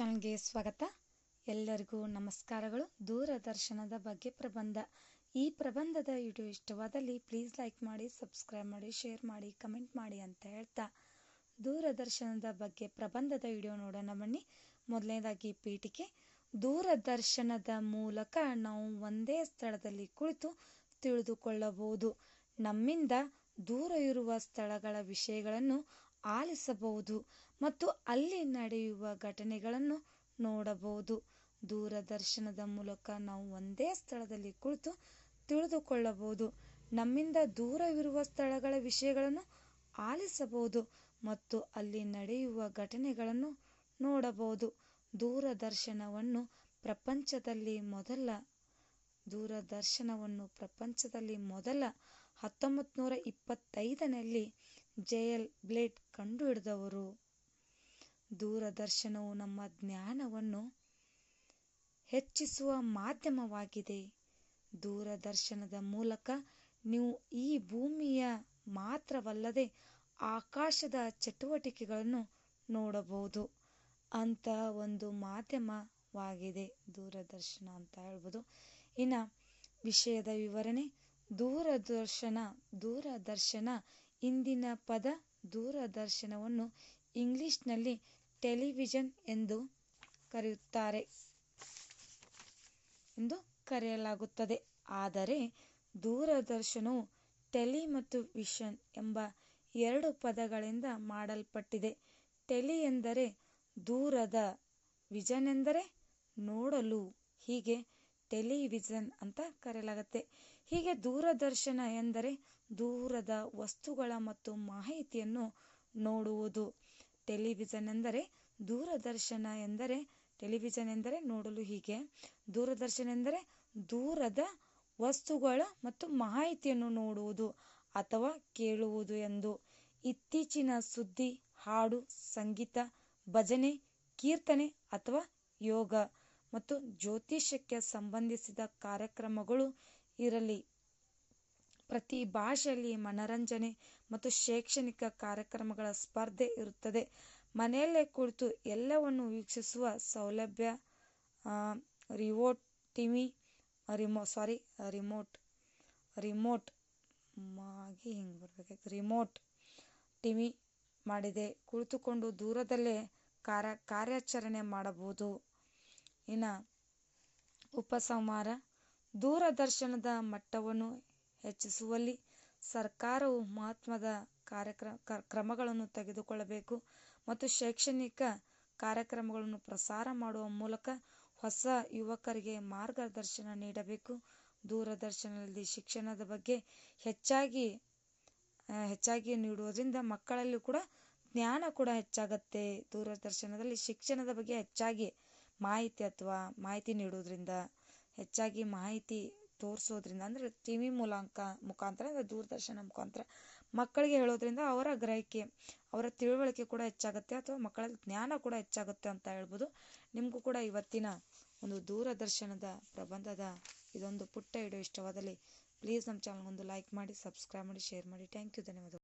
ಚಾನಲ್ಗೆ ಸ್ವಾಗತ. ಎಲ್ಲರಿಗೂ ನಮಸ್ಕಾರಗಳು. ದೂರದರ್ಶನದ ಬಗ್ಗೆ ಪ್ರಬಂಧ. ಈ ಪ್ರಬಂಧದ ವಿಡಿಯೋ ಇಷ್ಟವಾದಲ್ಲಿ ಪ್ಲೀಸ್ ಲೈಕ್ ಮಾಡಿ ಸಬ್ಸ್ಕ್ರೈಬ್ ಮಾಡಿ ಶೇರ್ ಮಾಡಿ ಕಮೆಂಟ್ ಮಾಡಿ ಅಂತ ಹೇಳ್ತಾ. ದೂರದರ್ಶನದ ಬಗ್ಗೆ ಪ್ರಬಂಧದ ವಿಡಿಯೋ ನೋಡೋಣ ಬನ್ನಿ. ಮೊದಲನೇದಾಗಿ ಪೀಠಿಕೆ. ದೂರದರ್ಶನದ ಮೂಲಕ ನಾವು ಒಂದೇ ಸ್ಥಳದಲ್ಲಿ ಕುಳಿತು ತಿಳಿದುಕೊಳ್ಳಬಹುದು. ನಮ್ಮಿಂದ ದೂರ ಇರುವ ಸ್ಥಳಗಳ ವಿಷಯಗಳನ್ನು ಆಲಿಸಬಹುದು ಮತ್ತು ಅಲ್ಲಿ ನಡೆಯುವ ಘಟನೆಗಳನ್ನು ನೋಡಬಹುದು. ದೂರದರ್ಶನದ ಮೂಲಕ ನಾವು ಒಂದೇ ಸ್ಥಳದಲ್ಲಿ ಕುಳಿತು ತಿಳಿದುಕೊಳ್ಳಬಹುದು. ನಮ್ಮಿಂದ ದೂರವಿರುವ ಸ್ಥಳಗಳ ವಿಷಯಗಳನ್ನು ಆಲಿಸಬಹುದು ಮತ್ತು ಅಲ್ಲಿ ನಡೆಯುವ ಘಟನೆಗಳನ್ನು ನೋಡಬಹುದು. ದೂರದರ್ಶನವನ್ನು ಪ್ರಪಂಚದಲ್ಲಿ ಮೊದಲ, ದೂರದರ್ಶನವನ್ನು ಪ್ರಪಂಚದಲ್ಲಿ ಮೊದಲ ಹತ್ತೊಂಬತ್ತು ನೂರ ಇಪ್ಪತ್ತೈದನಲ್ಲಿ ಜೆಎಲ್ ಬ್ಲೇಡ್ ಕಂಡುಹಿಡಿದವರು. ದೂರದರ್ಶನವು ನಮ್ಮ ಜ್ಞಾನವನ್ನು ಹೆಚ್ಚಿಸುವ ಮಾಧ್ಯಮವಾಗಿದೆ. ದೂರದರ್ಶನದ ಮೂಲಕ ನೀವು ಈ ಭೂಮಿಯ ಮಾತ್ರವಲ್ಲದೆ ಆಕಾಶದ ಚಟುವಟಿಕೆಗಳನ್ನು ನೋಡಬಹುದು. ಅಂತ ಒಂದು ಮಾಧ್ಯಮವಾಗಿದೆ ದೂರದರ್ಶನ ಅಂತ ಹೇಳ್ಬೋದು. ಇನ್ನು ವಿಷಯದ ವಿವರಣೆ, ದೂರದರ್ಶನ ದೂರದರ್ಶನ ಇಂದಿನ ಪದ ದೂರದರ್ಶನವನ್ನು ಇಂಗ್ಲಿಷ್ನಲ್ಲಿ ಟೆಲಿವಿಷನ್ ಎಂದು ಕರೆಯುತ್ತಾರೆ. ಎಂದು ಕರೆಯಲಾಗುತ್ತದೆ. ಆದರೆ ದೂರದರ್ಶನವು ಟೆಲಿ ಮತ್ತು ವಿಷನ್ ಎಂಬ ಎರಡು ಪದಗಳಿಂದ ಮಾಡಲ್ಪಟ್ಟಿದೆ. ಟೆಲಿ ಎಂದರೆ ದೂರದ, ವಿಷನ್ ಎಂದರೆ ನೋಡಲು, ಹೀಗೆ ಟೆಲಿವಿಷನ್ ಅಂತ ಕರೆಯಲಾಗುತ್ತೆ. ಹೀಗೆ ದೂರದರ್ಶನ ಎಂದರೆ ದೂರದ ವಸ್ತುಗಳ ಮತ್ತು ಮಾಹಿತಿಯನ್ನು ನೋಡುವುದು. ಟೆಲಿವಿಷನ್ ಎಂದರೆ ದೂರದರ್ಶನ ಎಂದರೆ ಟೆಲಿವಿಷನ್ ಎಂದರೆ ನೋಡಲು ಹೀಗೆ. ದೂರದರ್ಶನ ಎಂದರೆ ದೂರದ ವಸ್ತುಗಳ ಮತ್ತು ಮಾಹಿತಿಯನ್ನು ನೋಡುವುದು ಅಥವಾ ಕೇಳುವುದು ಎಂದು. ಇತ್ತೀಚಿನ ಸುದ್ದಿ, ಹಾಡು, ಸಂಗೀತ, ಭಜನೆ, ಕೀರ್ತನೆ ಅಥವಾ ಯೋಗ. ಮತ್ತು ಜ್ಯೋತಿಷ್ಯಕ್ಕೆ ಸಂಬಂಧಿಸಿದ ಕಾರ್ಯಕ್ರಮಗಳು ಇರಲಿ. ಪ್ರತಿ ಭಾಷೆಯಲ್ಲಿ ಮನರಂಜನೆ ಮತ್ತು ಶೈಕ್ಷಣಿಕ ಕಾರ್ಯಕ್ರಮಗಳ ಸ್ಪರ್ಧೆ ಇರುತ್ತದೆ. ಮನೆಯಲ್ಲೇ ಕುಳಿತು ಎಲ್ಲವನ್ನು ವೀಕ್ಷಿಸುವ ಸೌಲಭ್ಯ ರಿವೋಟ್ ಟಿವಿ, ರಿಮೋ, ಸಾರಿ, ರಿಮೋಟ್ ರಿಮೋಟ್ ಮಾಗಿ ಹಿಂಗೆ ಬರ್ಬೇಕಾಯ್ತು ರಿಮೋಟ್ ಟಿವಿ ಮಾಡಿದೆ. ಕುಳಿತುಕೊಂಡು ದೂರದಲ್ಲೇ ಕಾರ್ಯ, ಕಾರ್ಯಾಚರಣೆ ಮಾಡಬಹುದು. ಇನ್ನು ಉಪಸಂಹಾರ, ದೂರದರ್ಶನದ ಮಟ್ಟವನ್ನು ಹೆಚ್ಚಿಸುವಲ್ಲಿ ಸರ್ಕಾರವು ಮಹತ್ವದ ಕಾರ್ಯಕ್ರಮ ಕ್ರಮಗಳನ್ನು ತೆಗೆದುಕೊಳ್ಳಬೇಕು ಮತ್ತು ಶೈಕ್ಷಣಿಕ ಕಾರ್ಯಕ್ರಮಗಳನ್ನು ಪ್ರಸಾರ ಮಾಡುವ ಮೂಲಕ ಹೊಸ ಯುವಕರಿಗೆ ಮಾರ್ಗದರ್ಶನ ನೀಡಬೇಕು. ದೂರದರ್ಶನದಲ್ಲಿ ಶಿಕ್ಷಣದ ಬಗ್ಗೆ ಹೆಚ್ಚಾಗಿ ಹೆಚ್ಚಾಗಿ ನೀಡುವುದರಿಂದ ಮಕ್ಕಳಲ್ಲಿ ಕೂಡ ಜ್ಞಾನ ಕೂಡ ಹೆಚ್ಚಾಗತ್ತೆ. ದೂರದರ್ಶನದಲ್ಲಿ ಶಿಕ್ಷಣದ ಬಗ್ಗೆ ಹೆಚ್ಚಾಗಿ ಮಾಹಿತಿ ಅಥವಾ ಮಾಹಿತಿ ನೀಡೋದ್ರಿಂದ ಹೆಚ್ಚಾಗಿ ಮಾಹಿತಿ ತೋರಿಸೋದ್ರಿಂದ ಅಂದರೆ ಟಿ ವಿ ಮೂಲಕ ಮುಖಾಂತರ ಅಂದರೆ ದೂರದರ್ಶನ ಮುಖಾಂತರ ಮಕ್ಕಳಿಗೆ ಹೇಳೋದ್ರಿಂದ ಅವರ ಗ್ರಹಿಕೆ, ಅವರ ತಿಳುವಳಿಕೆ ಕೂಡ ಹೆಚ್ಚಾಗುತ್ತೆ ಅಥವಾ ಮಕ್ಕಳ ಜ್ಞಾನ ಕೂಡ ಹೆಚ್ಚಾಗುತ್ತೆ ಅಂತ ಹೇಳ್ಬೋದು. ನಿಮಗೂ ಕೂಡ ಇವತ್ತಿನ ಒಂದು ದೂರದರ್ಶನದ ಪ್ರಬಂಧದ ಇದೊಂದು ಪುಟ್ಟ ವಿಡಿಯೋ ಇಷ್ಟವಾದಲ್ಲಿ ಪ್ಲೀಸ್ ನಮ್ಮ ಚಾನಲ್ಗೊಂದು ಲೈಕ್ ಮಾಡಿ ಸಬ್ಸ್ಕ್ರೈಬ್ ಮಾಡಿ ಶೇರ್ ಮಾಡಿ. ಥ್ಯಾಂಕ್ ಯು ಧನ್ಯವಾದಗಳು.